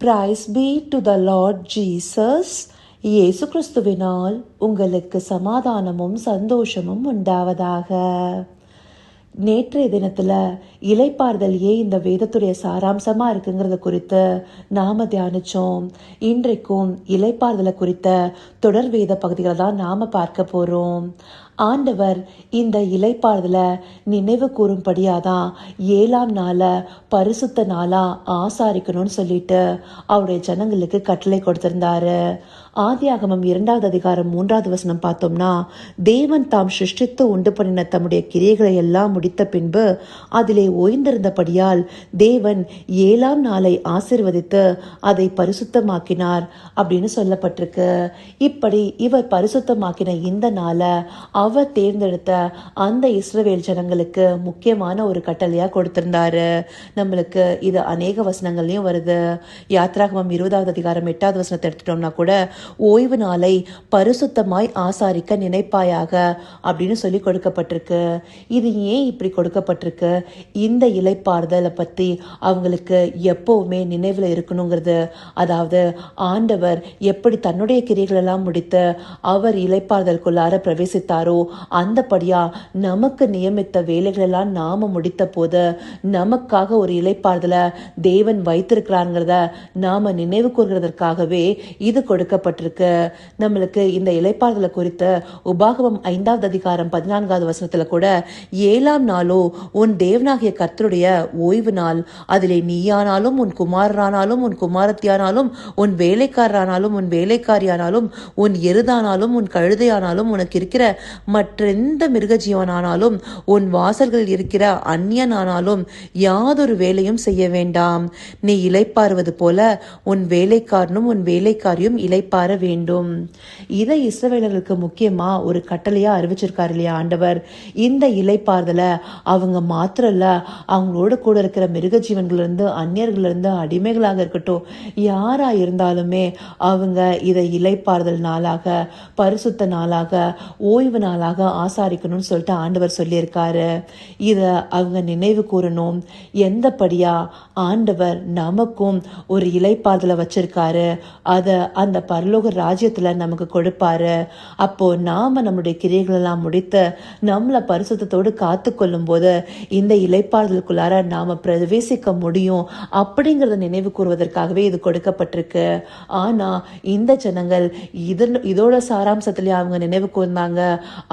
Praise be to the Lord Jesus இயேசு கிறிஸ்துவினால் உங்களுக்கு சமாதானமும் சந்தோஷமும் உண்டாவதாக. நேற்றைய தினத்தில் இலைப்பாறுதல் ஏன் இந்த வேதத்துடைய சாராம்சமாக இருக்குங்கிறத குறித்து நாம் தியானித்தோம் இன்றைக்கும் இலைப்பாறுதலை குறித்த தொடர் வேத பகுதிகளை தான் நாம் பார்க்க போகிறோம் ஆண்டவர் இந்த இலைப்பாறுதலை நினைவு கூறும்படியாக தான் ஏழாம் நாளை பரிசுத்த நாளாக ஆசாரிக்கணும்னு சொல்லிட்டு அவருடைய ஜனங்களுக்கு கட்டளை கொடுத்திருந்தாரு. ஆதியாகமம் இரண்டாவது அதிகாரம் மூன்றாவது வசனம் பார்த்தோம்னா தேவன் தாம் சிருஷ்டித்து உண்டு பண்ணின தம்முடைய கிரியைகளை எல்லாம் முடித்த பின்பு அதிலே ஓய்ந்திருந்தபடியால் தேவன் ஏழாம் நாளை ஆசிர்வதித்து அதை பரிசுத்தமாக்கினார் அப்படின்னு சொல்லப்பட்டிருக்கு. இப்படி இவர் பரிசுத்தமாக்கின இந்த நாளை அவர் தேர்ந்தெடுத்த அந்த இஸ்ரவேல் ஜனங்களுக்கு முக்கியமான ஒரு கட்டளையாக கொடுத்திருந்தாரு. நம்மளுக்கு இது அநேக வசனங்கள்லையும் வருது. யாத்ராகமம் இருபதாவது அதிகாரம் எட்டாவது வசனத்தை எடுத்துட்டோம்னா கூட ஓய்வு நாளை பரிசுத்தமாய் ஆசாரிக்க நினைப்பாயாக அப்படின்னு சொல்லி கொடுக்கப்பட்டிருக்கு. இது ஏன் இப்படி கொடுக்கப்பட்டிருக்கு? இந்த இலைப்பாறுதலை பற்றி அவங்களுக்கு எப்போவுமே நினைவில் இருக்கணுங்கிறது. அதாவது ஆண்டவர் எப்படி தன்னுடைய கிரிகளெல்லாம் முடித்து அவர் இலைப்பாறுதலுக்குள்ளார பிரவேசித்தாரோ அந்தபடியா நமக்கு நியமித்த வேலைகளெல்லாம் நாம முடித்த போது நமக்காக ஒரு இலைப்பாறுதலை தேவன் வைத்திருக்கிறாங்கிறத நாம நினைவு கூறுகிறதற்காகவே இது கொடுக்கப்பட்டிருக்கு. நம்மளுக்கு இந்த இலைப்பாறுதலை குறித்த உபாகமம் ஐந்தாவது அதிகாரம் பதினான்காவது வசனத்துல கூட ஏழாம் நாளோ உன் தேவனாகிய கர்த்தருடைய ஓய்வு நாள் அதிலே நீயானாலும் உன் குமாரரானாலும் உன் குமாரத்தியானாலும் உன் வேலைக்காரரானாலும் உன் வேலைக்காரியானாலும் உன் எருதானாலும் உன் கழுதையானாலும் உனக்கு இருக்கிற மற்றெந்த மிருக ஜீவனானாலும் உன் வாசல்களில் இருக்கிற அந்நியனானாலும் யாதொரு வேலையும் செய்ய வேண்டாம். நீ இலைப்பாறுவது போல உன் வேலைக்காரனும் உன் வேலைக்காரியும் இலைப்பார வேண்டும். இதை இஸ்ரவேலர்களுக்கு முக்கியமா ஒரு கட்டளையா அறிவிச்சிருக்காரு இல்லையா ஆண்டவர்? இந்த இலைப்பாறுதலை அவங்க மாத்திரம் இல்ல அவங்களோட கூட இருக்கிற மிருக ஜீவன்கள் இருந்து அந்நியர்கள் இருந்து அடிமைகளாக இருக்கட்டும் யாரா இருந்தாலுமே அவங்க இதை இலைப்பாறுதல் நாளாக பரிசுத்த நாளாக ஓய்வு நாளாக ஆசாரிக்கணும்னு சொல்லிட்டு ஆண்டவர் சொல்லியிருக்காரு. இதை அவங்க நினைவு கூறணும். எந்தபடியா ஆண்டவர் நமக்கும் ஒரு இலைப்பாதலை வச்சிருக்காரு. அதை அந்த பரலோக ராஜ்யத்தில் நமக்கு கொடுப்பாரு. அப்போ நாம நம்முடைய கிரியைகளெல்லாம் முடித்து நம்மளை பரிசுத்தத்தோடு காத்து கொள்ளும் போது இந்த இலைப்பாறுதலுக்குள்ளார நாம பிரவேசிக்க முடியும் அப்படிங்கிறத நினைவு கூறுவதற்காகவே இது கொடுக்கப்பட்டிருக்கு. ஆனா இந்த ஜனங்கள் இதன் இதோட சாராம்சத்திலே அவங்க நினைவு கூர்ந்தாங்க.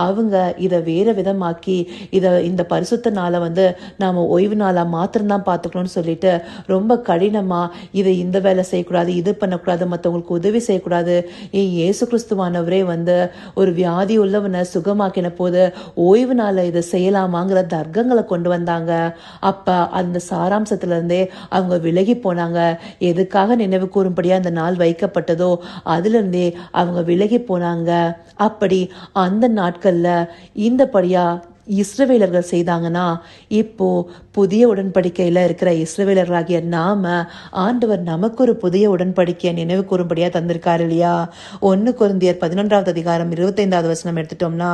அவங்க இதை வேறு விதமாக்கி இதை இந்த பரிசுத்த நாளை வந்து நாம் ஓய்வு நாளாக மாத்திரம்தான் பார்த்துக்கணும்னு சொல்லிட்டு ரொம்ப கடினமாக இதை இந்த வேலை செய்யக்கூடாது இது பண்ணக்கூடாது மற்றவங்களுக்கு உதவி செய்யக்கூடாது. ஏன் இயேசு கிறிஸ்துவானவரே வந்து ஒரு வியாதி உள்ளவனை சுகமாக்கின போது ஓய்வு நாளை இதை செய்யலாமாங்கிற தர்க்கங்களை கொண்டு வந்தாங்க. அப்போ அந்த சாராம்சத்துலேருந்தே அவங்க விலகி போனாங்க. எதுக்காக நினைவு கூறும்படியாக அந்த நாள் வைக்கப்பட்டதோ அதுலேருந்தே அவங்க விலகி போனாங்க. அப்படி அந்த நாட்கள்ல இந்தபடியா இஸ்ரவேலர்கள் செய்தாங்கன்னா இப்போ புதிய உடன்படிக்கையில் இருக்கிற இஸ்ரவேலர்களாகிய நாம ஆண்டவர் நமக்கு ஒரு புதிய உடன்படிக்கையை நினைவு கூறும்படியாக தந்திருக்காரு இல்லையா? ஒன்று குருந்தியர் பதினொன்றாவது அதிகாரம் இருபத்தைந்தாவது வசனம் எடுத்துட்டோம்னா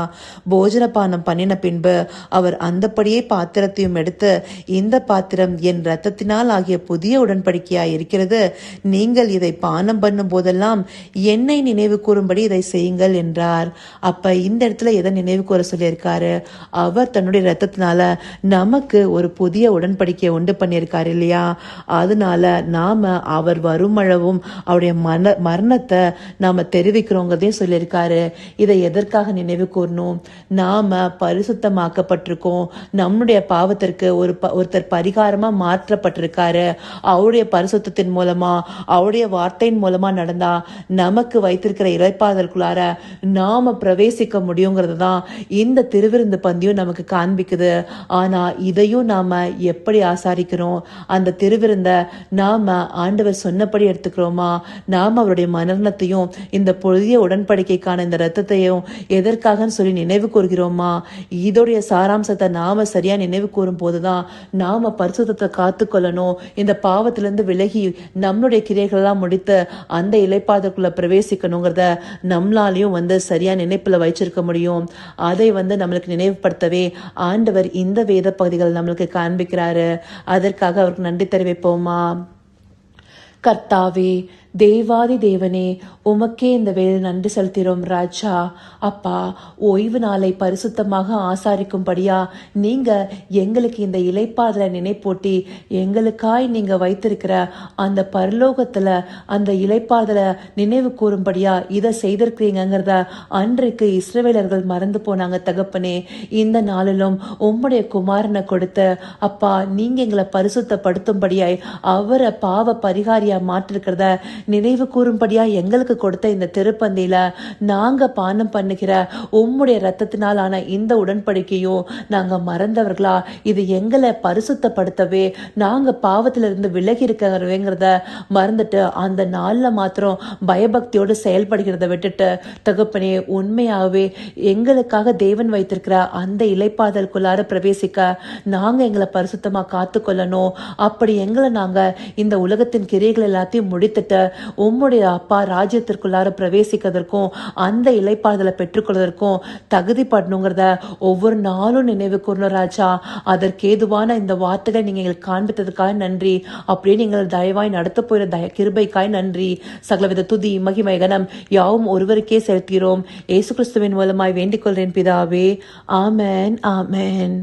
போஜன பானம் பண்ணின பின்பு அவர் அந்தப்படியே பாத்திரத்தையும் எடுத்து இந்த பாத்திரம் என் ரத்தத்தினால் ஆகிய புதிய உடன்படிக்கையாக இருக்கிறது. நீங்கள் இதை பானம் பண்ணும் போதெல்லாம் என்னை நினைவு கூறும்படி இதை செய்யுங்கள் என்றார். அப்ப இந்த இடத்துல எதை நினைவு கூற சொல்லியிருக்காரு? அவர் தன்னுடைய ரத்தத்தினால நமக்கு ஒரு புதிய உடன்படிக்கையை உண்டு பண்ணியிருக்காரு இல்லையா? அதனால நாம் அவர் வருமளவும் அவருடைய மன மரணத்தை நாம் தெரிவிக்கிறோங்கிறதையும் சொல்லியிருக்காரு. இதை எதற்காக நினைவு கூறணும்? நாம் பரிசுத்தமாக்கப்பட்டிருக்கோம். நம்முடைய பாவத்திற்கு ஒரு ப- ஒருத்தர் பரிகாரமாக மாற்றப்பட்டிருக்காரு. அவருடைய பரிசுத்தத்தின் மூலமாக அவருடைய வார்த்தையின் மூலமாக நடந்தால் நமக்கு வைத்திருக்கிற இறைப்பாதற்குள்ளார நாம் பிரவேசிக்க முடியுங்கிறது தான் இந்த திருவிருந்து பந்தியும் நமக்கு காண்பிக்குது. ஆனா இதையும் நாம எப்படி ஆசாரிக்கிறோம்? அந்த திருவிருந்த நாம ஆண்டவர் சொன்னபடி எடுத்துக்கிறோமா? நாம அவருடைய மரணத்தையும் இந்த புதிய உடன்படிக்கைக்கான இந்த ரத்தத்தையும் எதற்காகன்னு சொல்லி நினைவு கூறுகிறோமா? இதோடைய சாராம்சத்தை நாம சரியா நினைவு கூறும் போதுதான் நாம பரிசுத்தத்தை காத்துக்கொள்ளணும். இந்த பாவத்திலிருந்து விலகி நம்மளுடைய கிரியைகளெல்லாம் முடித்து அந்த இலைப்பாதக்குள்ள பிரவேசிக்கணுங்கிறத நம்மளாலையும் வந்து சரியாக நினைப்புல வச்சிருக்க முடியும். அதை வந்து நம்மளுக்கு நினைவுபடுத்தவே ஆண்டவர் இந்த வேத பகுதிகள் நம்மளுக்கு காண்பிக்கிறாரு. அதற்காக அவருக்கு நன்றி தெரிவிப்போமா? கர்த்தாவே தேவாதி தேவனே உமக்கே இந்த வேலை நன்றி செலுத்துகிறோம் ராஜா. அப்பா ஓய்வு நாளை பரிசுத்தமாக ஆசாரிக்கும்படியா நீங்க எங்களுக்கு இந்த இலைப்பாதல நினைப்போட்டி எங்களுக்காய் நீங்க வைத்திருக்கிற அந்த பரலோகத்துல அந்த இலைப்பாதல நினைவு கூறும்படியா இதை செய்திருக்கிறீங்கிறத அன்றைக்கு இஸ்ரவேலர்கள் மறந்து போனாங்க தகப்பனே. இந்த நாளிலும் உம்முடைய குமாரனை கொடுத்து அப்பா நீங்க எங்களை பரிசுத்தப்படுத்தும்படியாய் அவரை பாவ பரிகாரியா மாற்றிருக்கிறத நினைவு கூறும்படியா எங்களுக்கு கொடுத்த இந்த திருப்பந்தியில நாங்க பானம் பண்ணுகிற உம்முடைய ரத்தத்தினால் ஆன இந்த உடன்படிக்கையும் நாங்க மறந்தவர்களா? இது எங்களை பரிசுத்தப்படுத்தவே நாங்க பாவத்திலிருந்து விலகி இருக்கிறவங்கிறத மறந்துட்டு அந்த நாள்ல மாத்திரம் பயபக்தியோடு செயல்படுகிறத விட்டுட்டு தகப்பனே உண்மையாகவே எங்களுக்காக தேவன் வைத்திருக்கிற அந்த இலைப்பாதலுக்குள்ளார பிரவேசிக்க நாங்க எங்களை பரிசுத்தமா காத்துக்கொள்ளணும். அப்படி எங்களை நாங்க இந்த உலகத்தின் கிரைகள் எல்லாத்தையும் முடித்துட்டு உம்முடைய அப்பா ராஜ்யத்திற்குள்ளார பிரவேசிக்கிறதற்கும் அந்த இலைப்பாதலை பெற்றுக்கொள்வதற்கும் தகுதிப்படணுங்கிறத ஒவ்வொரு நாளும் நினைவு கூறணும் ராஜா. அதற்கேதுவான இந்த வார்த்தைகளை நீங்க எங்களுக்கு காண்பித்ததுக்காக நன்றி. அப்படியே நீங்கள் தயவாய் நடத்த போகிற தய கிருபைக்காய் நன்றி. சகலவித துதி மகிமை கனம் யாவும் ஒருவருக்கே செலுத்துகிறோம். ஏசு கிறிஸ்துவின் மூலமாய் வேண்டிக் கொள்கிறேன் பிதாவே. ஆமேன் ஆமேன்.